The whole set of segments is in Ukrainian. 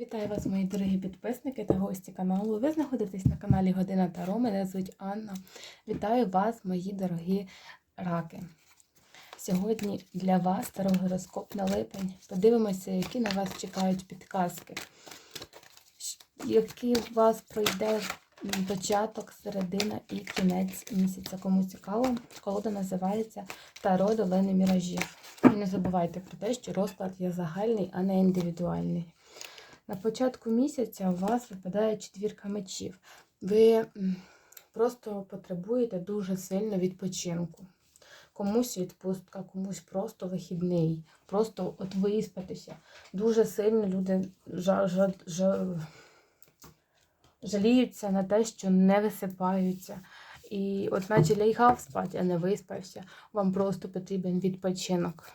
Вітаю вас, мої дорогі підписники та гості каналу. Ви знаходитесь на каналі Година Таро. Мене звуть Анна. Вітаю вас, мої дорогі раки. Сьогодні для вас старогороскоп на липень. Подивимося, які на вас чекають підказки. Який у вас пройде початок, середина і кінець місяця. Кому цікаво, колода називається Таро Долини Міражів. І не забувайте про те, що розклад є загальний, а не індивідуальний. На початку місяця у вас випадає четвірка мечів. Ви просто потребуєте дуже сильно відпочинку. Комусь відпустка, комусь просто вихідний, просто от виспатися. Дуже сильно люди жа- жа- жа- жаліються на те, що не висипаються. І от наче лягав спати, а не виспався. Вам просто потрібен відпочинок.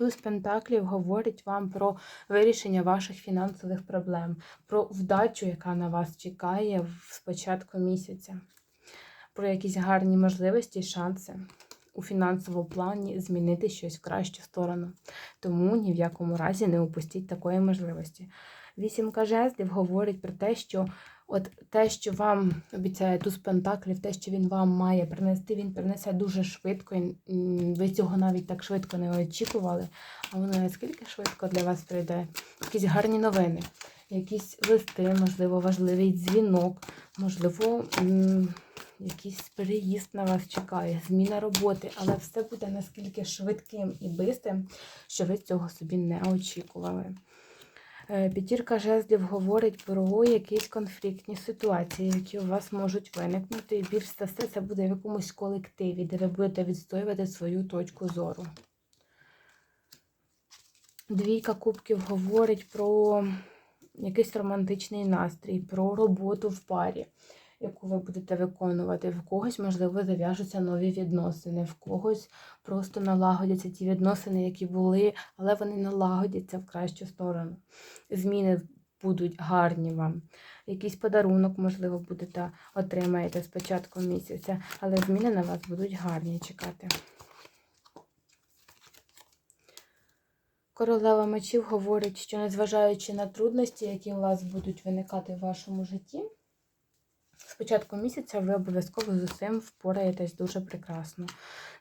Туз Пентаклів говорить вам про вирішення ваших фінансових проблем, про вдачу, яка на вас чекає з початку місяця, про якісь гарні можливості і шанси у фінансовому плані змінити щось в кращу сторону. Тому ні в якому разі не упустіть такої можливості. Вісімка жезлів говорить про те, що от те, що вам обіцяє туз Пентаклів, те, що він вам має принести, він принесе дуже швидко. Ви цього навіть так швидко не очікували. А воно наскільки швидко для вас прийде? Якісь гарні новини, якісь листи, можливо, важливий дзвінок, можливо, якийсь переїзд на вас чекає, зміна роботи, але все буде наскільки швидким і бистрим, що ви цього собі не очікували. Е, П'ятірка жезлів говорить про якісь конфліктні ситуації, які у вас можуть виникнути. І більш за все це буде в якомусь колективі, де ви будете відстоювати свою точку зору. Двійка кубків говорить про якийсь романтичний настрій, про роботу в парі, яку ви будете виконувати. В когось, можливо, зав'яжуться нові відносини, в когось просто налагодяться ті відносини, які були, але вони налагодяться в кращу сторону. Зміни будуть гарні вам. Якийсь подарунок, можливо, будете отримаєте з початку місяця, але зміни на вас будуть гарні чекати. Королева мечів говорить, що незважаючи на трудності, які у вас будуть виникати в вашому житті, початку місяця ви обов'язково з усім впораєтесь дуже прекрасно.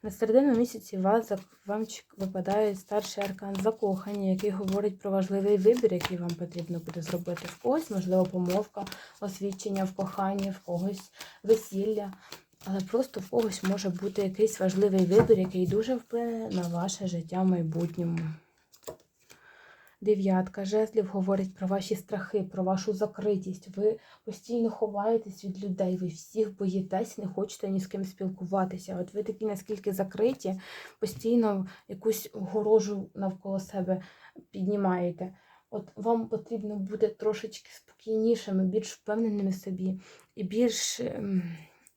На середину місяці вас, вам випадає старший аркан закохання, який говорить про важливий вибір, який вам потрібно буде зробити. В когось, можливо, помовка, освідчення в коханні, в когось весілля. Але просто в когось може бути якийсь важливий вибір, який дуже вплине на ваше життя в майбутньому. Дев'ятка жезлів говорить про ваші страхи, про вашу закритість. Ви постійно ховаєтесь від людей, ви всіх боїтесь, не хочете ні з ким спілкуватися. От ви такі наскільки закриті, постійно якусь огорожу навколо себе піднімаєте. От вам потрібно бути трошечки спокійнішими, більш впевненими в собі і більш ем,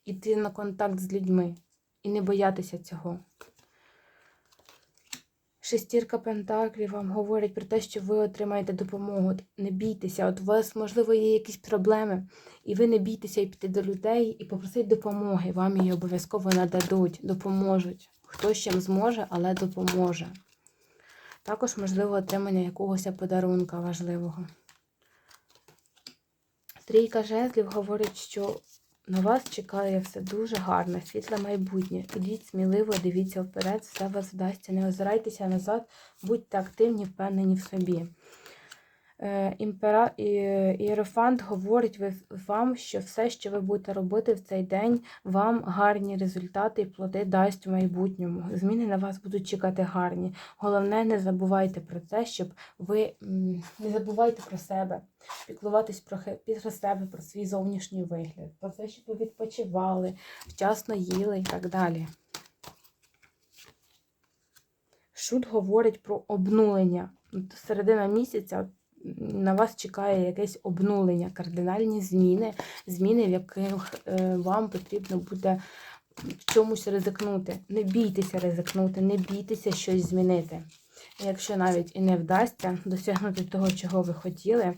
іти на контакт з людьми і не боятися цього. Шестірка Пентаклів вам говорить про те, що ви отримаєте допомогу. Не бійтеся, от у вас, можливо, є якісь проблеми, і ви не бійтеся і піти до людей і попросити допомоги. Вам її обов'язково нададуть, допоможуть. Хто з чим зможе, але допоможе. Також, можливо, отримання якогось подарунка важливого. Трійка жезлів говорить, що на вас чекає все дуже гарне, світле майбутнє. Ідіть сміливо, дивіться вперед, все вас вдасться. Не озирайтеся назад, будьте активні, впевнені в собі. Е, Імпера... Іерофант говорить вам, що все, що ви будете робити в цей день, вам гарні результати і плоди дасть в майбутньому. Зміни на вас будуть чекати гарні. Головне, не забувайте про це, щоб ви не забувайте про себе, піклуватись про, про себе, про свій зовнішній вигляд, про те, щоб ви відпочивали, вчасно їли і так далі. Шут говорить про обнулення. Середина місяця на вас чекає якесь обнулення, кардинальні зміни, зміни, в яких е, вам потрібно буде в чомусь ризикнути. Не бійтеся ризикнути, не бійтеся щось змінити. Якщо навіть і не вдасться досягнути того, чого ви хотіли,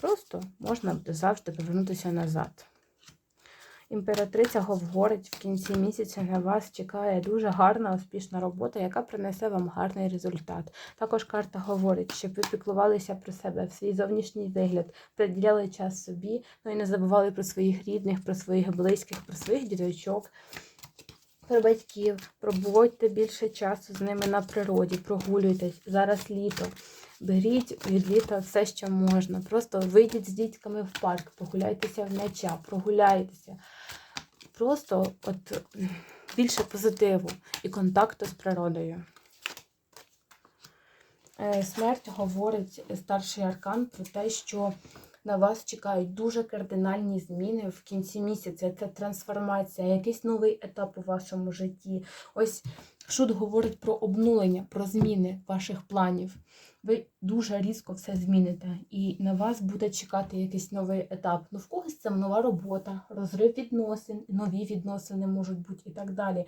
просто можна завжди повернутися назад. Імператриця говорить, в кінці місяця на вас чекає дуже гарна, успішна робота, яка принесе вам гарний результат. Також карта говорить, щоб ви піклувалися про себе, в свій зовнішній вигляд, приділяли час собі, ну і не забували про своїх рідних, про своїх близьких, про своїх діточок. Про батьків, проводьте більше часу з ними на природі, прогулюйтесь. Зараз літо. Беріть від літа все, що можна. Просто вийдіть з дітками в парк, прогуляйтеся в м'яча, прогуляйтеся. Просто от більше позитиву і контакту з природою. Е, Смерть говорить старший аркан про те, що на вас чекають дуже кардинальні зміни в кінці місяця. Це трансформація, якийсь новий етап у вашому житті. Ось шут говорить про обнулення, про зміни ваших планів. Ви дуже різко все зміните, і на вас буде чекати якийсь новий етап. Ну, в когось це нова робота, розрив відносин, нові відносини можуть бути і так далі.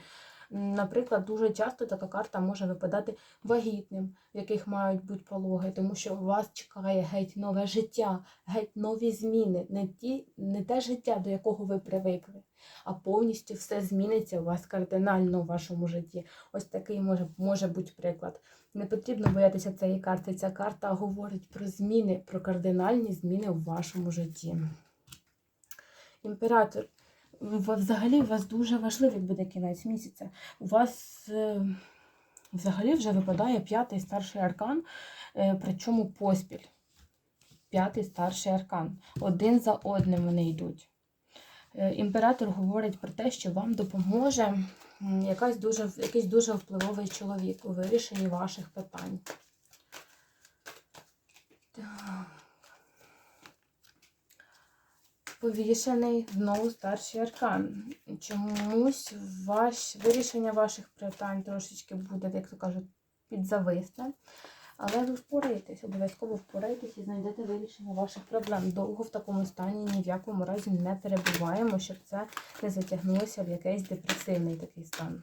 Наприклад, дуже часто така карта може випадати вагітним, в яких мають бути пологи, тому що вас чекає геть нове життя, геть нові зміни, не ті, не те життя, до якого ви привикли, а повністю все зміниться у вас кардинально в вашому житті. Ось такий може, може бути приклад. Не потрібно боятися цієї карти. Ця карта говорить про зміни, про кардинальні зміни в вашому житті. Імператор. Взагалі у вас дуже важливий буде кінець місяця. У вас е, взагалі вже випадає п'ятий старший аркан, е, причому поспіль. П'ятий старший аркан. Один за одним вони йдуть. Е, Імператор говорить про те, що вам допоможе якась дуже, якийсь дуже впливовий чоловік у вирішенні ваших питань. Так. Повішений знову старший аркан. Чомусь ваш, вирішення ваших питань трошечки буде, як то кажуть, підзависне. Але ви впораєтесь, обов'язково впораєтесь і знайдете вирішення ваших проблем. Довго в такому стані ні в якому разі не перебуваємо, щоб це не затягнулося в якийсь депресивний такий стан.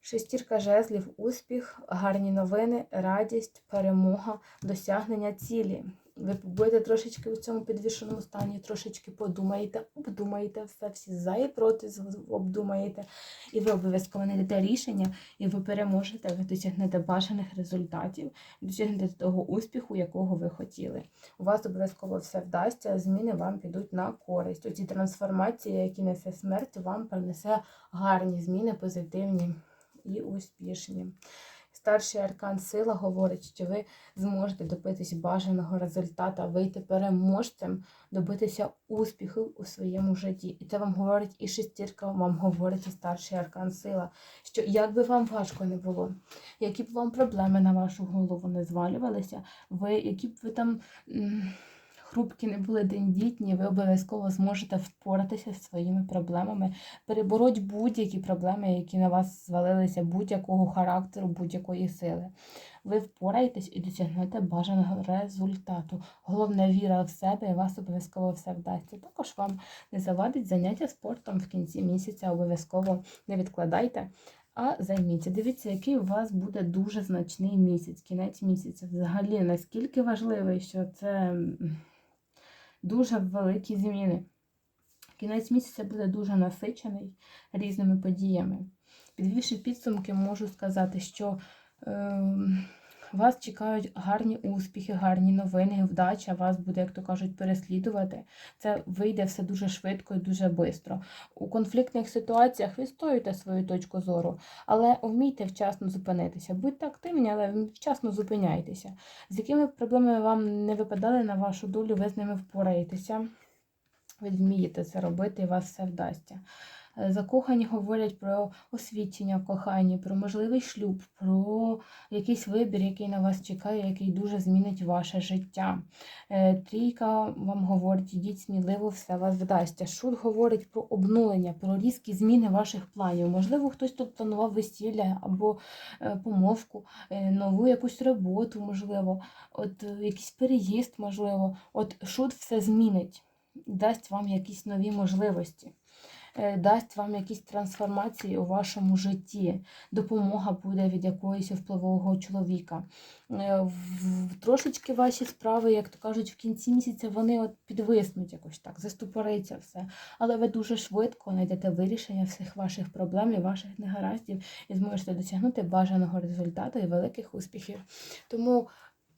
Шестірка жезлів, успіх, гарні новини, радість, перемога, досягнення цілі. Ви будете трошечки у цьому підвішеному стані, трошечки подумаєте, обдумаєте все, всі за і проти обдумаєте, і ви обов'язково знайдете рішення, і ви переможете, ви досягнете бажаних результатів, досягнете того успіху, якого ви хотіли. У вас обов'язково все вдасться, зміни вам підуть на користь. Оці трансформації, які несе смерть, вам принесе гарні зміни, позитивні і успішні. Старший аркан сила говорить, що ви зможете добитись бажаного результату, вийти переможцем, добитися успіху у своєму житті. І це вам говорить і шестірка, вам говорить і старший аркан сила. Що як би вам важко не було, які б вам проблеми на вашу голову не звалювалися, ви, які б ви там. М, не були тендітні, ви обов'язково зможете впоратися зі своїми проблемами, перебороть будь-які проблеми, які на вас звалилися, будь-якого характеру, будь-якої сили. Ви впораєтесь і досягнете бажаного результату. Головне віра в себе, і вас обов'язково все вдасться. Також вам не завадить заняття спортом в кінці місяця, обов'язково не відкладайте. А займіться. Дивіться, який у вас буде дуже значний місяць, кінець місяця. Взагалі, наскільки важливий, що це дуже великі зміни. Кінець місяця буде дуже насичений різними подіями. Підвівши підсумки, можу сказати, що е, вас чекають гарні успіхи, гарні новини, вдача вас буде, як то кажуть, переслідувати. Це вийде все дуже швидко і дуже швидко. У конфліктних ситуаціях ви стоїте свою точку зору, але вмійте вчасно зупинитися. Будьте активні, але вчасно зупиняйтеся. З якими проблемами вам не випадали на вашу долю, ви з ними впораєтеся. Ви вмієте це робити, і вас все вдасться. Закохані говорять про освідчення в коханні, про можливий шлюб, про якийсь вибір, який на вас чекає, який дуже змінить ваше життя. Е, Трійка вам говорить, ідіть сміливо, все вас вдасться. Шут говорить про обнулення, про різкі зміни ваших планів. Можливо, хтось тут планував весілля або е, помовку, е, нову якусь роботу, можливо, от якийсь переїзд, можливо. От шут все змінить дасть вам якісь нові можливості. Е, дасть вам якісь трансформації у вашому житті. Допомога буде від якоїсь впливового чоловіка. Е, Трошечки ваші справи, як то кажуть, в кінці місяця вони от підвиснуть якось так, застопориться все. Але ви дуже швидко знайдете вирішення всіх ваших проблем і ваших негараздів і зможете досягнути бажаного результату і великих успіхів. Тому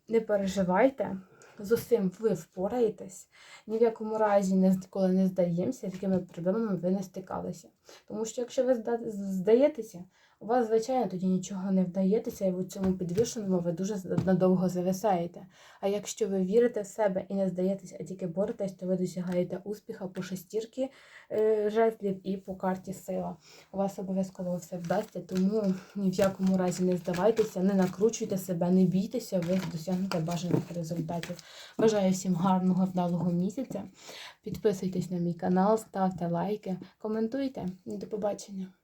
не переживайте, з усім ви впораєтесь. Ні в якому разі не коли не здаємося, з якими проблемами ви не стикалися. Тому що якщо ви зда- здаєтеся, у вас, звичайно, тоді нічого не вдаєтеся, і в цьому підвішеному ви дуже надовго зависаєте. А якщо ви вірите в себе і не здаєтеся, а тільки боретесь, то ви досягаєте успіха по шестірки е, жезлів і по карті сила. У вас обов'язково все вдасться, тому ні в якому разі не здавайтеся, не накручуйте себе, не бійтеся, ви досягнете бажаних результатів. Бажаю всім гарного, вдалого місяця. Підписуйтесь на мій канал, ставте лайки, коментуйте до побачення.